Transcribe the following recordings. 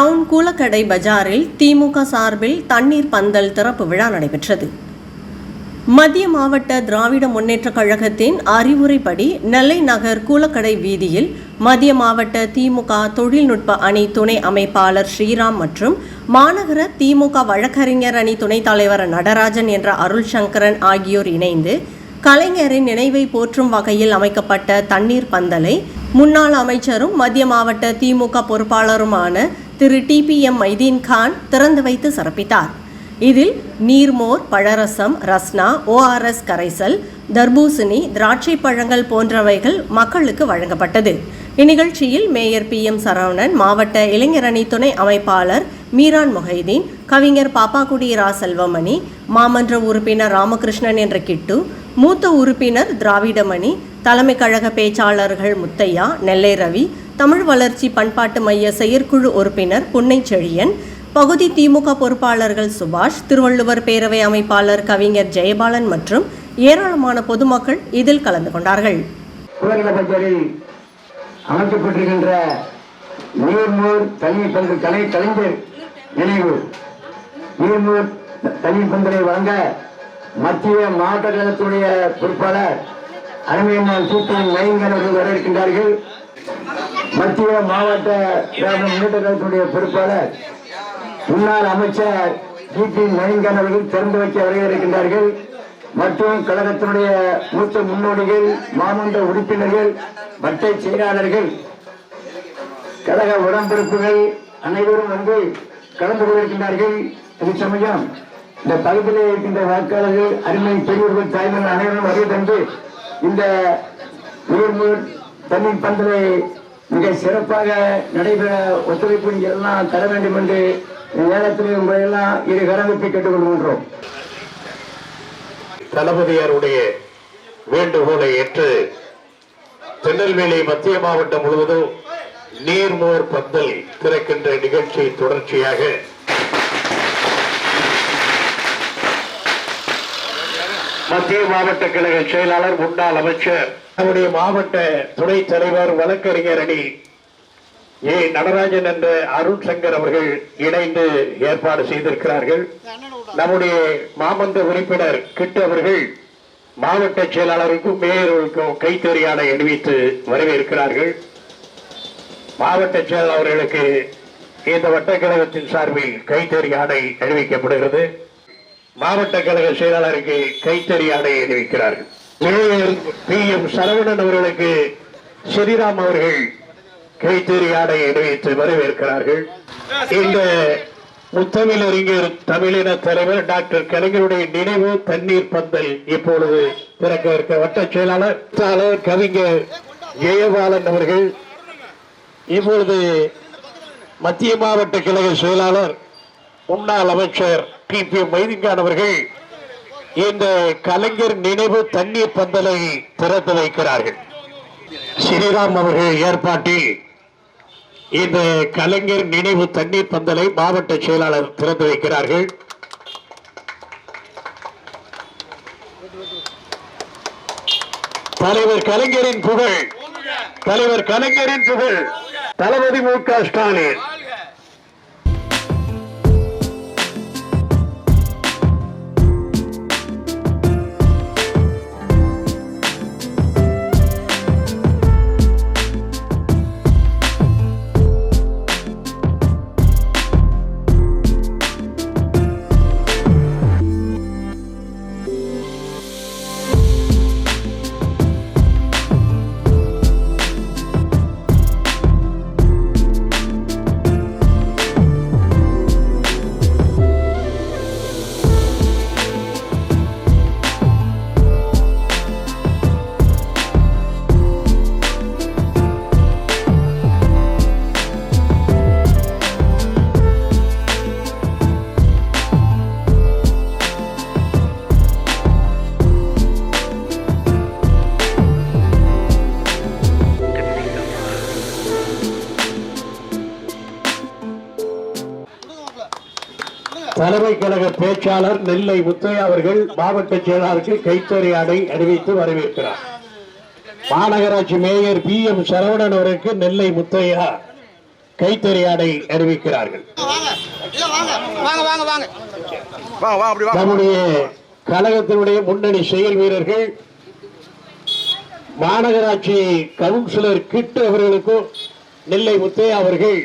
Down Koolakadai பஜாரில் திமுக சார்பில் தண்ணீர் பந்தல் திறப்பு விழா நடைபெற்றது. மத்திய மாவட்ட திராவிட முன்னேற்றக் கழகத்தின் அறிவுரைப்படி நெல்லை நகர் கூலக்கடை வீதியில் மத்திய மாவட்ட திமுக தொழில்நுட்ப அணி துணை அமைப்பாளர் ஸ்ரீராம் மற்றும் மாநகர திமுக வழக்கறிஞர் அணி துணைத் தலைவர் நடராஜன் என்ற அருள் சங்கரன் ஆகியோர் இணைந்து கலைஞரின் நினைவை போற்றும் வகையில் அமைக்கப்பட்ட தண்ணீர் பந்தலை முன்னாள் அமைச்சரும் மத்திய மாவட்ட DMK பொறுப்பாளருமான Thiru T P M Mydeen Khan திறந்து வைத்து சிறப்பித்தார் இதில் நீர்மோர் பழரசம் ரஸ்னா ஓஆர்எஸ் கரைசல் தர்பூசணி திராட்சை பழங்கள் போன்றவைகள் மக்களுக்கு வழங்கப்பட்டது. இந்நிகழ்ச்சியில் மேயர் பி எம் சரவணன் மாவட்ட இளைஞரணி துணை அமைப்பாளர் மீரான் மொஹைதீன் கவிஞர் பாப்பாக்குடி ரா செல்வமணி மாமன்ற உறுப்பினர் ராமகிருஷ்ணன் என்ற கிட்டு மூத்த உறுப்பினர் திராவிடமணி தலைமை கழக பேச்சாளர்கள் முத்தையா நெல்லை ரவி தமிழ் வளர்ச்சி பண்பாட்டு மைய செயற்குழு உறுப்பினர் புன்னைச்செழியன் பகுதி திமுக பொறுப்பாளர்கள் சுபாஷ் திருவள்ளுவர் பேரவை அமைப்பாளர் கவிஞர் ஜெயபாலன் மற்றும் ஏராளமான பொதுமக்கள் இதில் கலந்து கொண்டார்கள். அமைக்கப்பட்டிருக்கின்ற நீர்மூர் தண்ணீர் பந்து கலை கலைஞர் நினைவு. நீர்மூர் தண்ணீர் பந்தலை வழங்க மத்திய மாவட்ட கழகத்துடைய பொறுப்பாளர் அருமையம்மாள் சூத்திரன் மையங்கன் அவர்கள் வர இருக்கின்றார்கள் மத்திய மாவட்ட முன்னேற்ற கழகத்துடைய பொறுப்பாளர் முன்னாள் அமைச்சர் ஜி பி நயன்கன் அவர்கள் திறந்து வைக்க வருகை இருக்கின்றார்கள் மற்றும் கழகத்தினுடைய மூத்த முன்னோடிகள் மாமன்ற உறுப்பினர்கள் வட்டை செயலாளர்கள் கழக உடம்பிறப்புகள் அனைவரும் வந்து கலந்து கொண்டிருக்கின்றார்கள். இது சமயம் இந்த பகுதியில் இருக்கின்ற வாக்காளர்கள் அருமை பெரியவர்கள் தாய்மர்கள் அனைவரும் வருகை தந்து இந்த உயர்மூர் தண்ணீர் பந்தலை மிக சிறப்பாக நடைபெற ஒத்துழைப்பு நீங்கள் எல்லாம் தர வேண்டும் என்று இந்த நேரத்தில் உங்களை இரு கரங்கத்தை கேட்டுக்கொள்கின்றோம். தளபதியாருடைய வேண்டுகோளை ஏற்று திருநெல்வேலி மத்திய மாவட்டம் முழுவதும் நீர்மோர் பந்தல் திறக்கின்ற நிகழ்ச்சி தொடர்ச்சியாக மத்திய மாவட்ட கழக செயலாளர் முன்னாள் அமைச்சர் நம்முடைய மாவட்ட துணைத் தலைவர் வழக்கறிஞர் அணி ஏ. நடராஜன் என்ற அருண் சங்கர் அவர்கள் இணைந்து ஏற்பாடு செய்திருக்கிறார்கள். நம்முடைய மாமன்ற உறுப்பினர் கிட்ட அவர்கள் மாவட்ட செயலாளருக்கும் மேயர்களுக்கும் கைத்தறியாடை அணிவித்து வரவேற்கிறார்கள். மாவட்ட செயலாளர்களுக்கு இந்த வட்டக்கழகத்தின் சார்பில் கைத்தறி ஆடை அணிவிக்கப்படுகிறது. மாவட்ட கழக செயலாளருக்கு கைத்தறி ஆடை அணிவிக்கிறார்கள். மேயர் பி எம் சரவணன் அவர்களுக்கு ஸ்ரீராம் அவர்கள் கைத்தறி ஆடை அணிவித்து வரவேற்கிறார்கள். இந்த முத்தமிழ் அறிஞர் தமிழின தலைவர் டாக்டர் கலைஞருடைய நினைவு தண்ணீர் பந்தல் இப்பொழுது பிறக்க இருக்க வட்ட செயலாளர் கவிஞர் ஜெயபாலன் அவர்கள். இப்பொழுது மத்திய மாவட்ட கழக செயலாளர் முன்னாள் அமைச்சர் டி பி மைதிங்கான் அவர்கள் இந்த கலைஞர் நினைவு தண்ணீர் பந்தலை திறந்து வைக்கிறார்கள். ஸ்ரீராம் அவர்கள் ஏற்பாட்டில் இந்த கலைஞர் நினைவு தண்ணீர் பந்தலை மாவட்ட செயலாளர் திறந்து வைக்கிறார்கள். தலைவர் கலைஞரின் புகழ் தலைவர் கலைஞரின் புகழ் தளபதி மு க ஸ்டாலின். தலைமை கழக பேச்சாளர் நெல்லை முத்தையா அவர்கள் மாவட்ட செயலாளருக்கு கைத்தறி ஆடை அணிவித்து வரவேற்கிறார். மாநகராட்சி மேயர் பி எம் சரவணன் அவருக்கு நெல்லை முத்தையா கைத்தறி ஆடை அறிவிக்கிறார்கள். நம்முடைய கழகத்தினுடைய முன்னணி செயல் வீரர்கள் மாநகராட்சி கவுன்சிலர் கிட்டு அவர்களுக்கும் நெல்லை முத்தையா அவர்கள்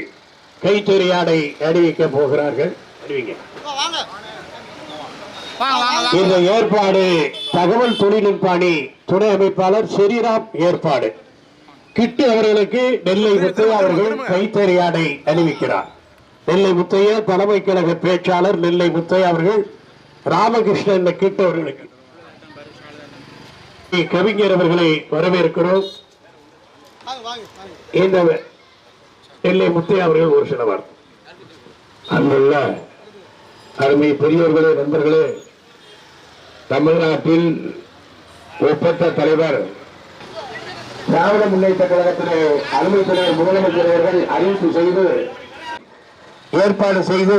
கைத்தறி ஆடை அறிவிக்கப் போகிறார்கள். அறிவிங்க. இந்த ஏற்பாடு தகவல் தொழில்நுட்ப அணி துணை அமைப்பாளர் ஸ்ரீராம் ஏற்பாடு. கிட்டு அவர்களுக்கு நெல்லை முத்தையா அவர்கள் கைத்தறி ஆடை அணிவிக்கிறார். நெல்லை முத்தையா தலைமை கழக பேச்சாளர் நெல்லை முத்தையா அவர்கள் ராமகிருஷ்ணன் கிட்டு அவர்களுக்கு. கவிஞர் அவர்களை வரவேற்கிறோம். இந்த நெல்லை முத்தையா அவர்கள் ஒரு சில வார்த்தை. அன்புள்ள அருமை பெரியவர்களே நண்பர்களே தமிழ்நாட்டில் ஒப்பந்த தலைவர் திராவிட முன்னேற்ற கழகத்திலே அருமை தலைவர் முதலமைச்சர் அவர்கள் அறிவிப்பு செய்து ஏற்பாடு செய்து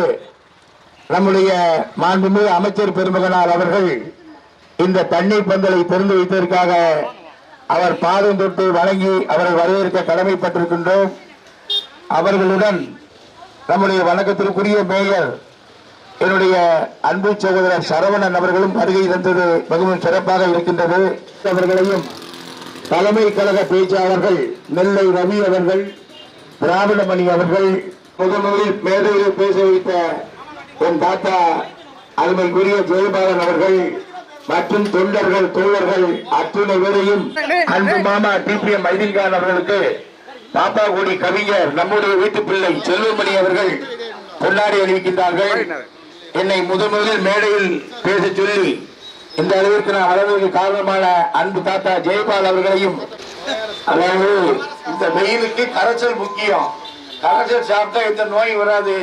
நம்முடைய மாண்புமிகு அமைச்சர் பெருமகனார் அவர்கள் இந்த தண்ணீர் பந்தலை திறந்து வைத்ததற்காக அவர் பாதம் தொட்டு வழங்கி அவரை வரவேற்க கடமைப்பட்டிருக்கின்றோம். அவர்களுடன் நம்முடைய வணக்கத்திற்குரிய மேயர் என்னுடைய அன்பு சகோதரர் சரவணன் அவர்களும் வருகை தந்தது மிகவும் சிறப்பாக இருக்கின்றது. அவர்களையும் தலைமை கழக பேச்சாளர்கள் நெல்லை ரவி அவர்கள் திராவிடமணி அவர்கள் முதன்முதலில் மேடையில் பேச வைத்த என் தாத்தா அருமைக்குரிய ஜெயபாலன் அவர்கள் மற்றும் தொண்டர்கள் தோழர்கள் அத்துணை பேரையும் அன்பு மாமா டிபிஎம் மைதீன்கான் அவர்களுக்கு பாப்பா கோடி கவிஞர் நம்முடைய வீட்டு பிள்ளை செல்வமணி அவர்கள் கொண்டாடி அறிவிக்கின்றார்கள் என்னை முதன் முதலில் மேடையில் பேச சொல்லி இந்த அளவிற்கு நான் வளர்வதற்கு காரணமான அன்பு தாத்தா ஜெயபால் அவர்களையும் அதாவது இந்த வெயிலுக்கு கரைச்சல் முக்கியம். கரைச்சல் சாப்பிட்டா இந்த நோய் வராது.